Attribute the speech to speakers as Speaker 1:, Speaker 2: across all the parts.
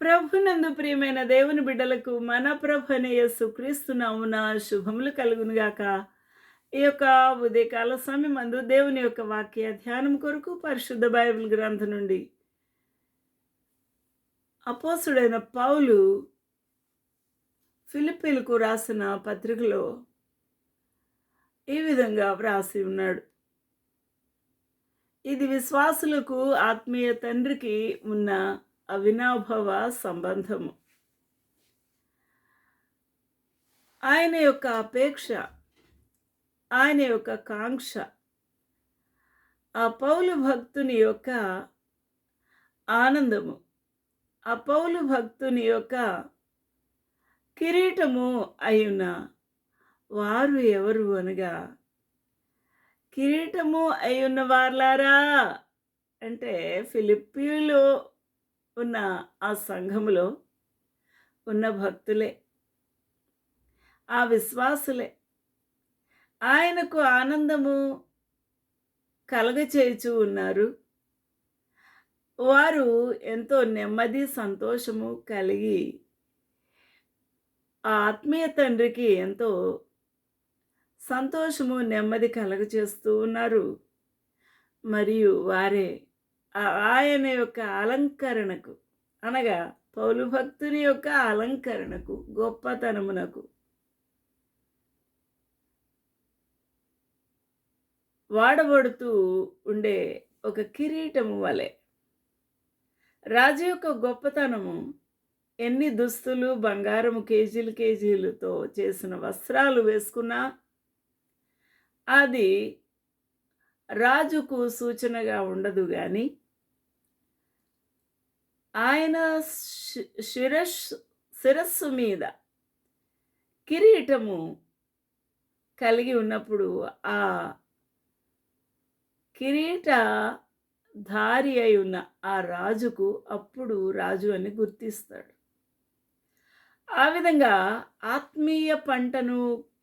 Speaker 1: ప్రభునందు ప్రియమైన దేవుని బిడ్డలకు మన ప్రభు అనే యేసు నామున శుభములు కలుగునుగాక. ఈ యొక్క ఉదయకాల సమయం మందు దేవుని యొక్క వాక్య ధ్యానం కొరకు పరిశుద్ధ బైబిల్ గ్రంథం నుండి అపోసుడైన పౌలు ఫిలిప్పీలకు రాసిన పత్రికలో ఈ విధంగా వ్రాసి ఉన్నాడు. ఇది విశ్వాసులకు ఆత్మీయ తండ్రికి ఉన్న అవినాభవ సంబంధము. ఆయన యొక్క అపేక్ష ఆయన యొక్క కాంక్ష ఆ పౌలు భక్తుని యొక్క ఆనందము ఆ పౌలు భక్తుని యొక్క కిరీటము అయిన వారు ఎవరు అనగా కిరీటము అయి ఉన్న వార్లారా? అంటే ఫిలిప్పీలో ఉన్న ఆ సంఘములో ఉన్న భక్తులే ఆ విశ్వాసులే. ఆయనకు ఆనందము కలగచేయుచు ఉన్నారు. వారు ఎంతో నెమ్మది సంతోషము కలిగి ఆ ఆత్మీయ తండ్రికి ఎంతో సంతోషము నెమ్మది కలగచేస్తూ ఉన్నారు. మరియు వారే ఆయన యొక్క అలంకరణకు అనగా పౌలు భక్తుని యొక్క అలంకరణకు గొప్పతనమునకు. వాడబడుతూ ఉండే ఒక కిరీటము వలె. రాజు యొక్క గొప్పతనము ఎన్ని దుస్తులు బంగారము కేజీలు కేజీలతో చేసిన వస్త్రాలు వేసుకున్నా అది రాజుకు సూచనగా ఉండదు కానీ ఆయన శిరస్ శిరస్సు శిరస్సు మీద కిరీటము కలిగి ఉన్నప్పుడు ఆ కిరీట ధారి అయి ఉన్న ఆ రాజుకు అప్పుడు రాజు అని గుర్తిస్తాడు. ఆ విధంగా ఆత్మీయ పంటను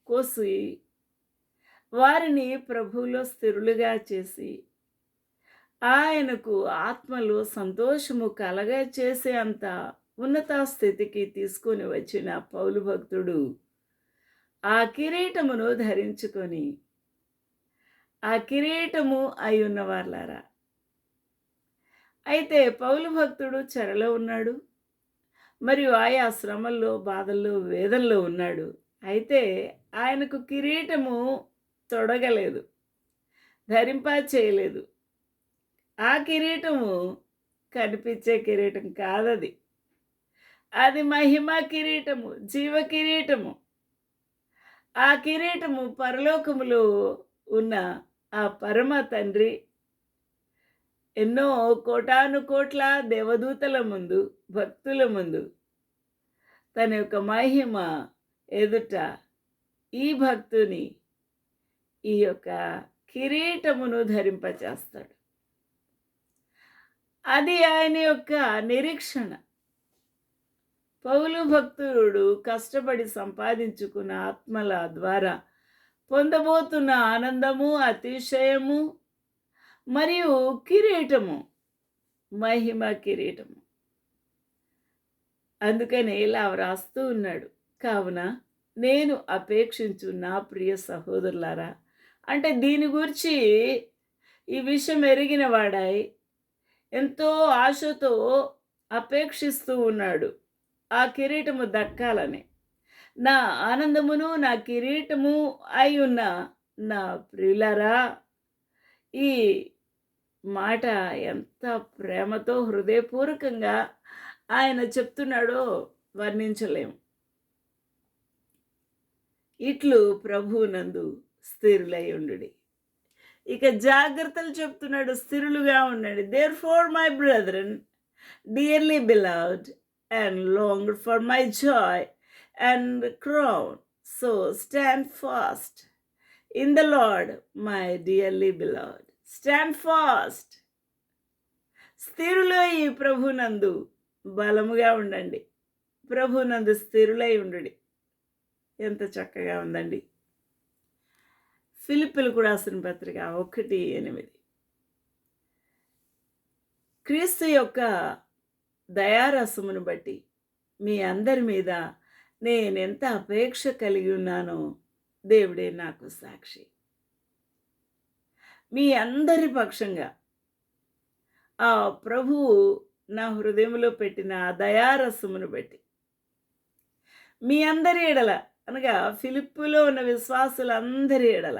Speaker 1: కోసి వారిని ప్రభువులో స్థిరులుగా చేసి ఆయనకు ఆత్మలో సంతోషము కలగ చేసే అంత ఉన్నత స్థితికి తీసుకొని వచ్చిన పౌలు భక్తుడు ఆ కిరీటమును ధరించుకొని ఆ కిరీటము అయి ఉన్నవార్లారా అయితే పౌలు భక్తుడు చెరలో ఉన్నాడు మరియు ఆయా శ్రమల్లో బాధల్లో వేదంలో ఉన్నాడు. అయితే ఆయనకు కిరీటము తొడగలేదు. ధరింప చేయలేదు. ఆ కిరీటము కనిపించే కిరీటం కాదది. అది మహిమ కిరీటము జీవ కిరీటము. ఆ కిరీటము పరలోకములో ఉన్న ఆ పరమ తండ్రి ఎన్నో కోటాను కోట్ల దేవదూతల ముందు భక్తుల ముందు తన యొక్క మహిమ ఎదుట ఈ భక్తుని ఈ యొక్క కిరీటమును ధరింపచేస్తాడు. అది ఆయన యొక్క నిరీక్షణ. పౌలు భక్తుడు కష్టపడి సంపాదించుకున్న ఆత్మల ద్వారా పొందబోతున్న ఆనందము అతిశయము మరియు కిరీటము మహిమ కిరీటము. అందుకని ఇలా వ్రాస్తూ ఉన్నాడు. కావున నేను అపేక్షించు నా ప్రియ సహోదరులారా అంటే దీని గురించి ఈ విషయం ఎరిగిన వాడాయి ఎంతో ఆశతో అపేక్షిస్తూ ఉన్నాడు ఆ కిరీటము దక్కాలని. నా ఆనందమును నా కిరీటము అయి ఉన్న నా ప్రియులరా ఈ మాట ఎంత ప్రేమతో హృదయపూర్వకంగా ఆయన చెప్తున్నాడో వర్ణించలేము ఇట్లు ప్రభువునందు స్థిరులై ఉండుడి. ఇక జాగ్రత్తలు చెప్తున్నాడు స్థిరులుగా ఉండండి. Therefore my brethren dearly beloved and long for my joy and crown so stand fast in the Lord my dearly beloved stand fast స్థిరులో ఈ ప్రభునందు బలముగా ఉండండి. ప్రభునందు స్థిరులై ఉండుడి. ఎంత చక్కగా ఉందండి. ఫిలిపిలకు రాసిన పత్రిక ఒకటి ఎనిమిది. క్రీస్తు యొక్క దయారసమును బట్టి మీ అందరి మీద నేను ఎంత అపేక్ష కలిగి ఉన్నానో దేవుడే నాకు సాక్షి. మీ అందరి పక్షంగా ఆ ప్రభువు నా హృదయంలో పెట్టిన ఆ దయారసమును బట్టి మీ అందరి ఎడల అనగా ఫిలిప్పులో ఉన్న విశ్వాసులందరి ఎడల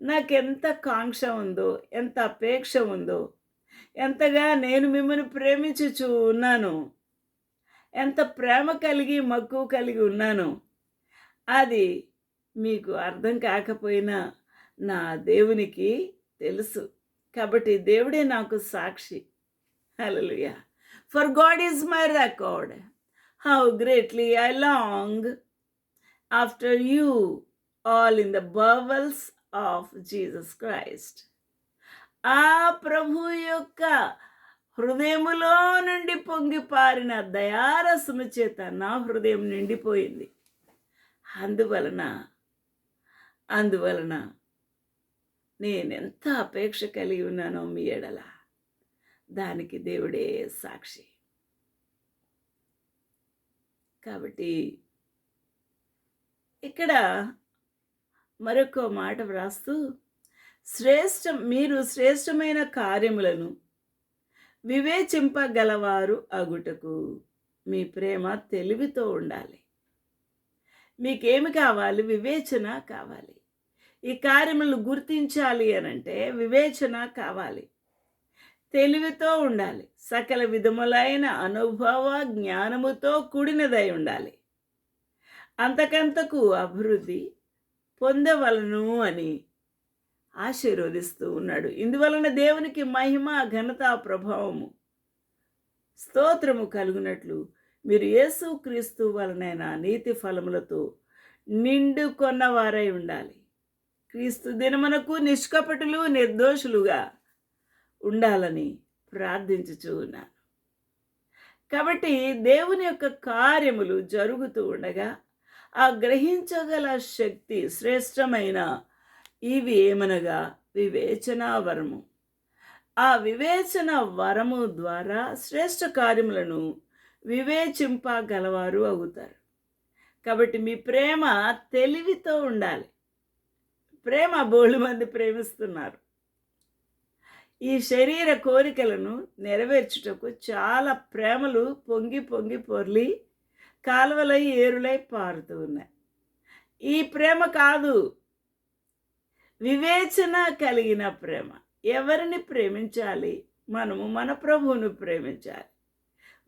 Speaker 1: నాకెంత కాంక్ష ఉందో ఎంత అపేక్ష ఉందో ఎంతగా నేను మిమ్మల్ని ప్రేమించుచు ఉన్నాను ఎంత ప్రేమ కలిగి మక్కువ కలిగి ఉన్నాను అది మీకు అర్థం కాకపోయినా నా దేవునికి తెలుసు. కాబట్టి దేవుడే నాకు సాక్షి. Hallelujah for God is my record how greatly I long after you all in the bowels of Jesus Christ ఆ ప్రభు యొక్క హృదయములో నుండి పొంగి పారిన దయారసము చేత నా హృదయం నిండిపోయింది. అందువలన అందువలన నేనెంత అపేక్ష కలిగి ఉన్నానో మీ ఎడల దానికి దేవుడే సాక్షి. కాబట్టి ఇక్కడ మరొక మాట వ్రాస్తూ శ్రేష్ట మీరు శ్రేష్టమైన కార్యములను వివేచింపగలవారు అగుటకు మీ ప్రేమ తెలివితో ఉండాలి. మీకేమి కావాలి? వివేచన కావాలి. ఈ కార్యములను గుర్తించాలి అనంటే వివేచన కావాలి. తెలివితో ఉండాలి. సకల విధములైన అనుభవ జ్ఞానముతో కూడినదై ఉండాలి. అంతకంతకు అభివృద్ధి పొందవలను అని ఆశీర్వదిస్తూ ఉన్నాడు. ఇందువలన దేవునికి మహిమ ఘనత ప్రభావము స్తోత్రము కలుగునట్లు మీరు యేసు క్రీస్తు వలనైన నీతి ఫలములతో నిండుకొన్నవారై ఉండాలి. క్రీస్తు దినమునకు నిష్కపటులు నిర్దోషులుగా ఉండాలని ప్రార్థించుచూ ఉన్నాను. కాబట్టి దేవుని యొక్క కార్యములు జరుగుతూ ఉండగా ఆ గ్రహించగల శక్తి శ్రేష్టమైన ఇవి ఏమనగా వివేచన వరము. ఆ వివేచన వరము ద్వారా శ్రేష్ట కార్యములను వివేచింపగలవారు అవుతారు. కాబట్టి మీ ప్రేమ తెలివితో ఉండాలి. ప్రేమ బోళ్ళు మంది ప్రేమిస్తున్నారు. ఈ శరీర కోరికలను నెరవేర్చుటకు చాలా ప్రేమలు పొంగి పొంగి పొర్లి కాలువలై ఏరులై పారుతూ ఉన్నాయి ఈ ప్రేమ కాదు వివేచన కలిగిన ప్రేమ. ఎవరిని ప్రేమించాలి? మనము మన ప్రభువును ప్రేమించాలి.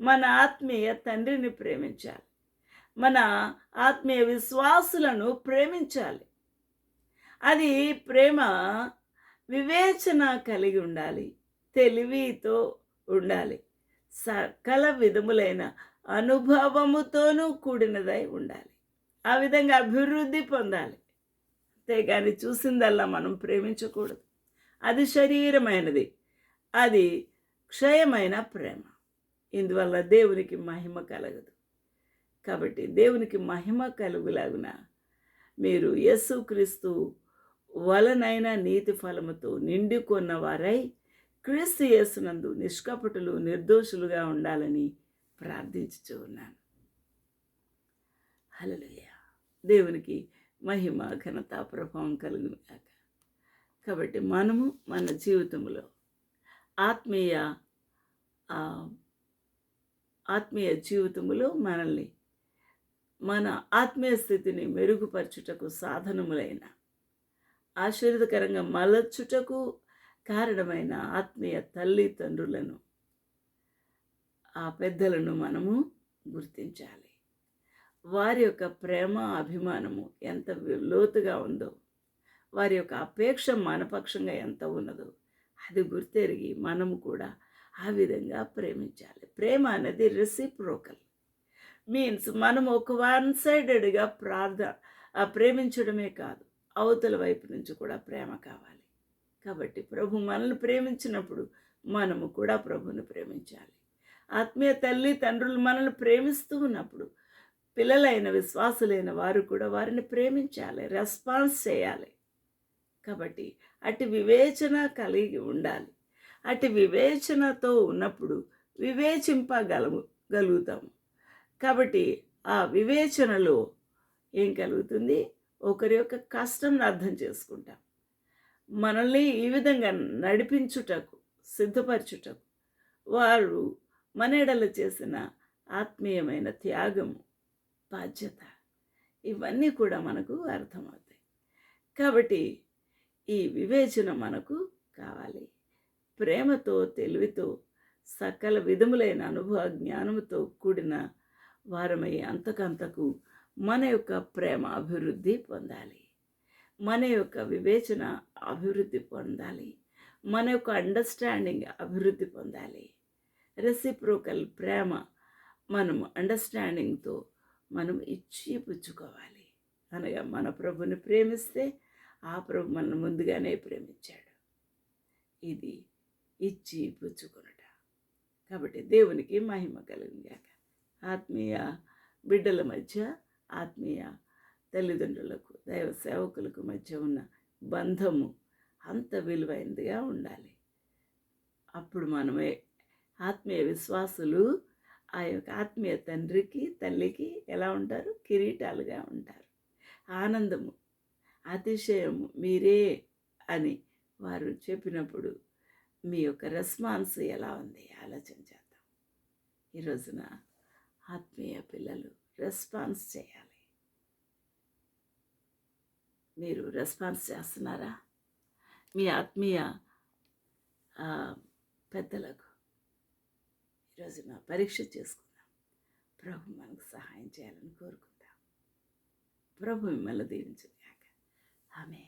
Speaker 1: మన ఆత్మీయ తండ్రిని ప్రేమించాలి. మన ఆత్మీయ విశ్వాసులను ప్రేమించాలి. అది ప్రేమ వివేచన కలిగి ఉండాలి. తెలివితో ఉండాలి. సకల విధములైన అనుభవముతోనూ కూడినదై ఉండాలి. ఆ విధంగా అభివృద్ధి పొందాలి. అంతేగాని చూసిందల్లా మనం ప్రేమించకూడదు. అది శరీరమైనది. అది క్షయమైన ప్రేమ. ఇందువల్ల దేవునికి మహిమ కలగదు. కాబట్టి దేవునికి మహిమ కలుగులాగున మీరు యేసుక్రీస్తు వలనైన నీతి ఫలముతో నిండుకొన్న వారై క్రీస్తు యేసునందు నిష్కపటులు నిర్దోషులుగా ఉండాలని ప్రార్థించుచూ ఉన్నాను హలలుయ దేవునికి మహిమ ఘనత ప్రభావం కలుగును కాక కాబట్టి మనము మన జీవితంలో ఆత్మీయ ఆత్మీయ జీవితములో మనల్ని మన ఆత్మీయ స్థితిని మెరుగుపరచుటకు సాధనములైన ఆశీర్వదకరంగా మలచుటకు కారణమైన ఆత్మీయ తల్లిదండ్రులను ఆ పెద్దలను మనము గుర్తించాలి. వారి యొక్క ప్రేమ అభిమానము ఎంత లోతుగా ఉందో వారి యొక్క అపేక్ష మనపక్షంగా ఎంత ఉన్నదో అది గుర్తెరిగి మనము కూడా ఆ విధంగా ప్రేమించాలి. ప్రేమ అనేది రెసిప్రోకల్ మీన్స్ మనం ఒక వన్ సైడెడ్గా ప్రార్థ ఆ ప్రేమించడమే కాదు అవతల వైపు నుంచి కూడా ప్రేమ కావాలి. కాబట్టి ప్రభు మనల్ని ప్రేమించినప్పుడు మనము కూడా ప్రభుని ప్రేమించాలి. ఆత్మీయ తల్లి తండ్రులు మనల్ని ప్రేమిస్తూ ఉన్నప్పుడు పిల్లలైన విశ్వాసులైన వారు కూడా వారిని ప్రేమించాలి రెస్పాన్స్ చేయాలి. కాబట్టి అటు వివేచన కలిగి ఉండాలి. అటు వివేచనతో ఉన్నప్పుడు వివేచింపగలము గలుగుతాము కాబట్టి ఆ వివేచనలో ఏం కలుగుతుంది? ఒకరి యొక్క కష్టం అర్థం చేసుకుంటాం. మనల్ని ఈ విధంగా నడిపించుటకు సిద్ధపరచుటకు వారు మనేడలు చేసిన ఆత్మీయమైన త్యాగము బాధ్యత ఇవన్నీ కూడా మనకు అర్థమవుతాయి. కాబట్టి ఈ వివేచన మనకు కావాలి. ప్రేమతో తెలివితో సకల విధములైన అనుభవ జ్ఞానముతో కూడిన వారమై అంతకంతకు మన యొక్క ప్రేమ అభివృద్ధి పొందాలి. మన యొక్క వివేచన అభివృద్ధి పొందాలి. మన యొక్క అండర్స్టాండింగ్ అభివృద్ధి పొందాలి. రెసిప్రోకల్ ప్రేమ మనము అండర్స్టాండింగ్తో మనం ఇచ్చి పుచ్చుకోవాలి. అనగా మన ప్రభుని ప్రేమిస్తే ఆ ప్రభు మన ముందుగానే ప్రేమించాడు. ఇది ఇచ్చి పుచ్చుకునుట. కాబట్టి దేవునికి మహిమ కలిగిందాక ఆత్మీయ బిడ్డల మధ్య ఆత్మీయ తల్లిదండ్రులకు దైవ సేవకులకు మధ్య ఉన్న బంధము అంత విలువైనదిగా ఉండాలి. అప్పుడు మనమే ఆత్మీయ విశ్వాసులు ఆ యొక్క ఆత్మీయ తండ్రికి తల్లికి ఎలా ఉంటారు? కిరీటాలుగా ఉంటారు. ఆనందము అతిశయము మీరే అని వారు చెప్పినప్పుడు మీ యొక్క రెస్పాన్స్ ఎలా ఉంది? ఆలోచన చేద్దాం. ఈరోజున ఆత్మీయ పిల్లలు రెస్పాన్స్ చేయాలి. మీరు రెస్పాన్స్ చేస్తున్నారా? మీ ఆత్మీయ పెద్దలకు ఈరోజున పరీక్ష చేసుకుందాం. ప్రభు మనకు సహాయం చేయాలని కోరుకుందాం. ప్రభు మిమ్మల్ని దీవించుగాక ఆమె